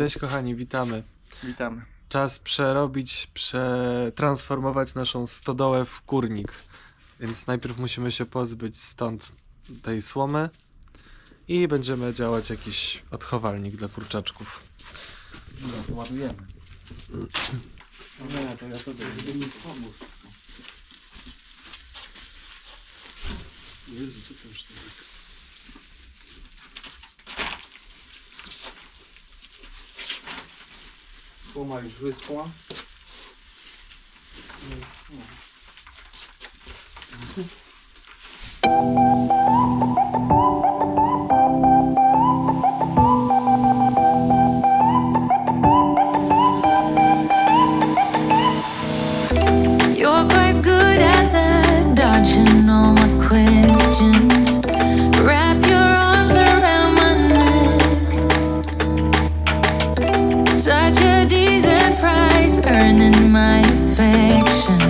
Cześć kochani, witamy. Witamy. Czas przerobić, przetransformować naszą stodołę w kurnik. Więc najpierw musimy się pozbyć stąd tej słomy i będziemy działać jakiś odchowalnik dla kurczaczków. No to ładujemy. Nie, to ja to żeby mi pomóc. Jezu, co to już tak? Słoma już wyschła. You're burning my affection.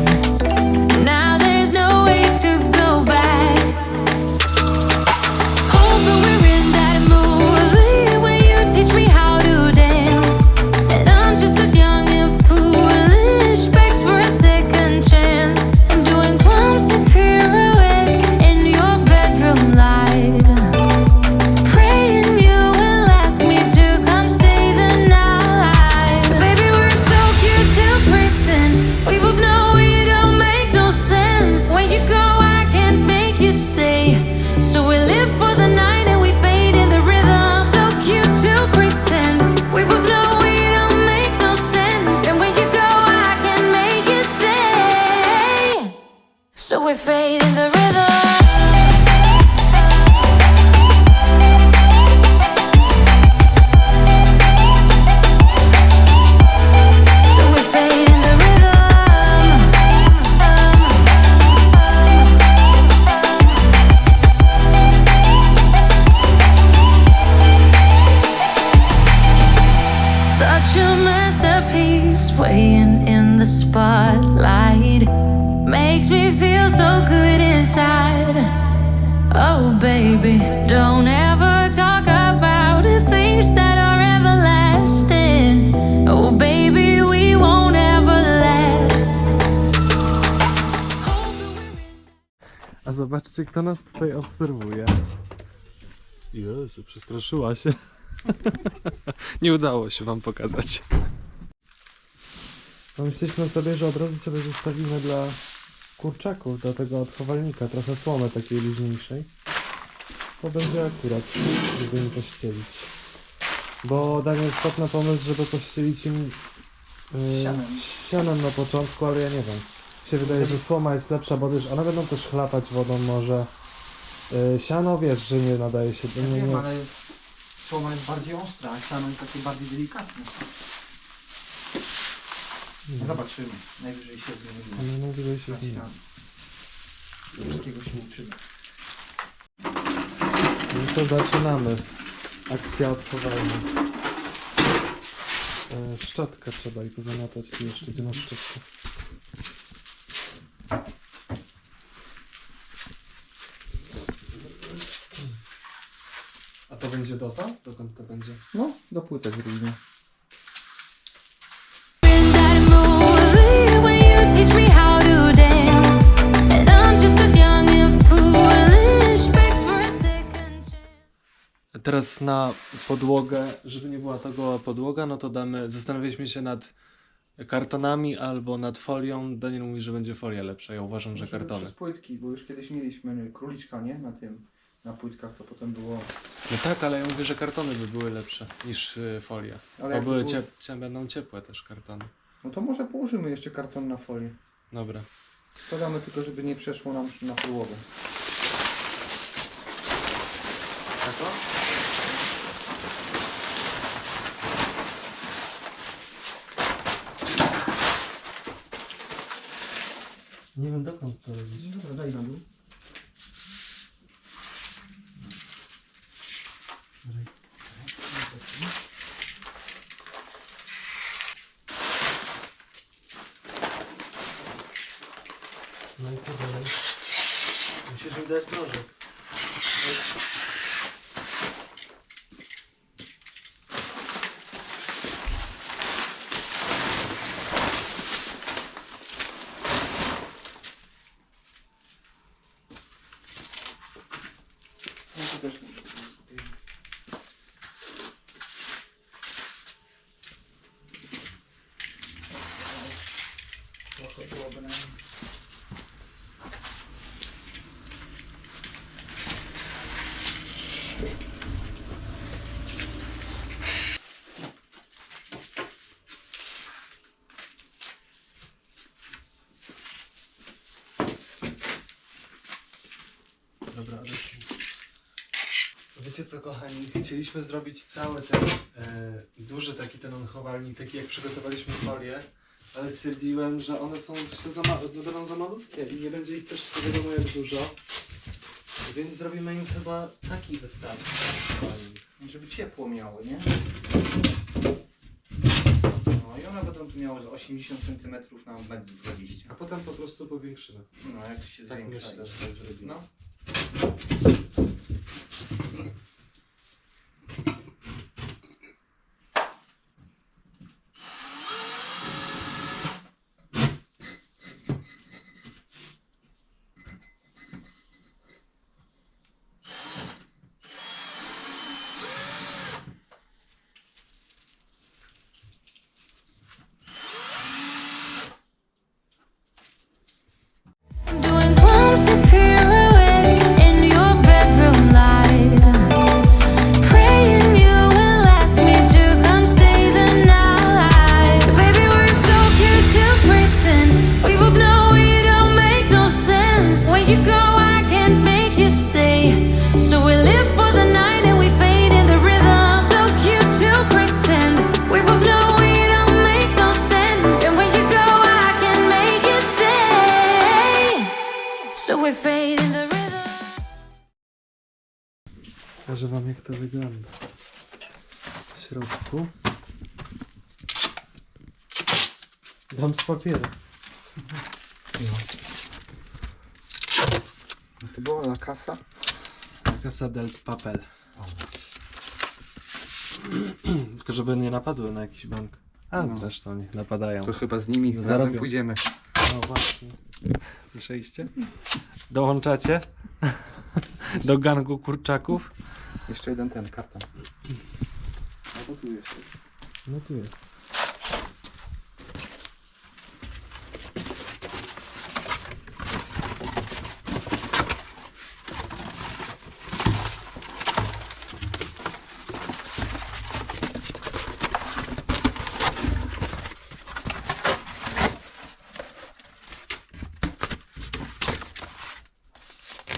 Spotlight. Makes me feel so good inside. Oh, baby, don't ever talk about the things that are everlasting. Oh, baby, we won't ever last. A zobaczcie, kto nas tutaj obserwuje. Jezu, przestraszyła się. Nie udało się wam pokazać. Pomyśleliśmy sobie, że od razu sobie zostawimy dla kurczaków, do tego odchowalnika, trochę słomy takiej luźniejszej. To będzie akurat, żeby im pościelić. Bo Daniel wpadł na pomysł, żeby pościelić im yy, Sianem. sianem na początku, ale ja nie wiem. Mi się wydaje, że słoma jest lepsza, bo też one będą też chlapać wodą może. Yy, siano wiesz, że nie nadaje się do Ja nie, wiem, nie. ale słoma jest bardziej ostra, a siano jest takie bardziej delikatne. Zobaczymy. Najwyżej się zmieni. No, najwyżej się zmieni. Do wszystkiego się uczymy. No to zaczynamy. Akcja odchowalna. E, szczotkę trzeba i pozamiatać tu jeszcze, gdzie masz szczotkę. A to będzie dota? Dokąd to będzie? No, do płytek różnie. Teraz na podłogę, żeby nie była to goła podłoga, no to damy, zastanawialiśmy się nad kartonami albo nad folią. Daniel mówi, że będzie folia lepsza. Ja uważam, że kartony. Przez płytki, bo już kiedyś mieliśmy króliczka, nie? Na tym, na płytkach to potem było... No tak, ale ja mówię, że kartony by były lepsze niż y, folia. Ale Bo były to ciep- cie- będą ciepłe też kartony. No to może położymy jeszcze karton na folię. Dobra. To damy tylko, żeby nie przeszło nam na połowę. Tak o? Nie wiem dokąd to robić. Dobra, daj na dół. Dobre. Dobra, odeszli. Wiecie co, kochani? Chcieliśmy zrobić cały ten e, duży taki ten chowalnik, taki jak przygotowaliśmy folię, ale stwierdziłem, że one są jeszcze za, ma- no, będą za malutkie i nie będzie ich też nie wiadomo jak dużo. Więc zrobimy im chyba taki chowalnik. Żeby ciepło miały, nie? No i one będą tu miały z 80 cm na 1,20 A potem po prostu powiększymy. No, jak się Tak zwiększa. myślę, że tak zrobimy. No. Pokażę wam jak to wygląda. W środku. Dam z papieru. To była na kasa? Casa del Papel. Tylko żeby nie napadły na jakiś bank. A No. zresztą niech napadają. To chyba z nimi razem Zarobią. pójdziemy. No właśnie. Słyszeliście? Dołączacie? Do gangu kurczaków? Jeszcze jeden ten, karton. A to tu jeszcze. No tu jest.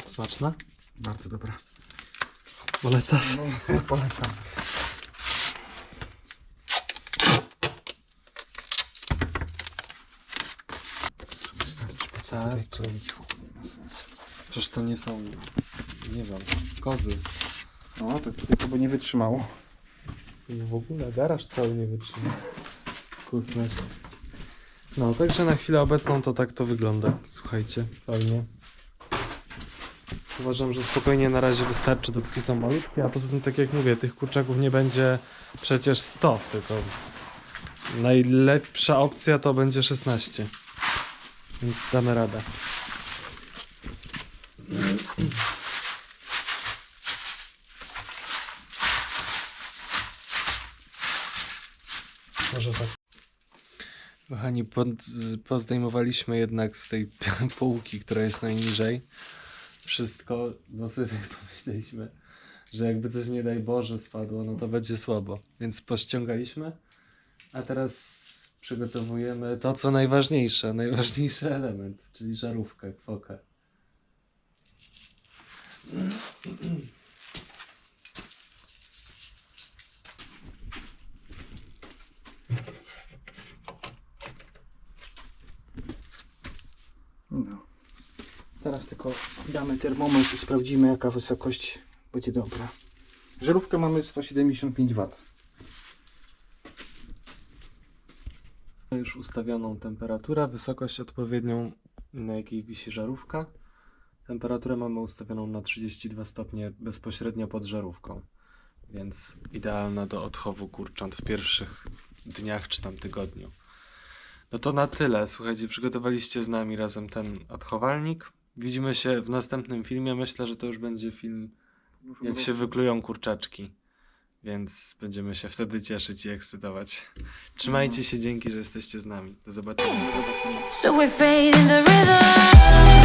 Smaczna? Bardzo dobra. Polecasz? No, polecam. Starczy. Przecież to nie są, nie wiem, kozy. No, to tutaj chyba nie wytrzymało. I w ogóle garaż cały nie wytrzyma. Kusnesz. No, także na chwilę obecną to tak to wygląda. Słuchajcie, fajnie. Uważam, że spokojnie na razie wystarczy, dopóki są malutkie, a poza tym, tak jak mówię, tych kurczaków nie będzie przecież 100, tylko najlepsza opcja to będzie 16. Więc damy radę. Może tak. Kochani, pozdejmowaliśmy jednak z tej półki, która jest najniżej, wszystko, bo sobie pomyśleliśmy, że jakby coś nie daj Boże spadło, no to będzie słabo. Więc pościągaliśmy, a teraz przygotowujemy to, co najważniejsze, najważniejszy element, czyli żarówkę, kwokę. Teraz tylko damy termometr i sprawdzimy jaka wysokość będzie dobra. Żarówkę mamy 175 W. Już ustawioną temperaturę, wysokość odpowiednią, na jakiej wisi żarówka. Temperaturę mamy ustawioną na 32 stopnie bezpośrednio pod żarówką, więc idealna do odchowu kurcząt w pierwszych dniach czy tam tygodniu. No to na tyle. Słuchajcie, przygotowaliście z nami razem ten odchowalnik. Widzimy się w następnym filmie. Myślę, że to już będzie film, jak się wyklują kurczaczki. Więc będziemy się wtedy cieszyć i ekscytować. Trzymajcie się, dzięki, że jesteście z nami. Do zobaczenia. So in the rhythm.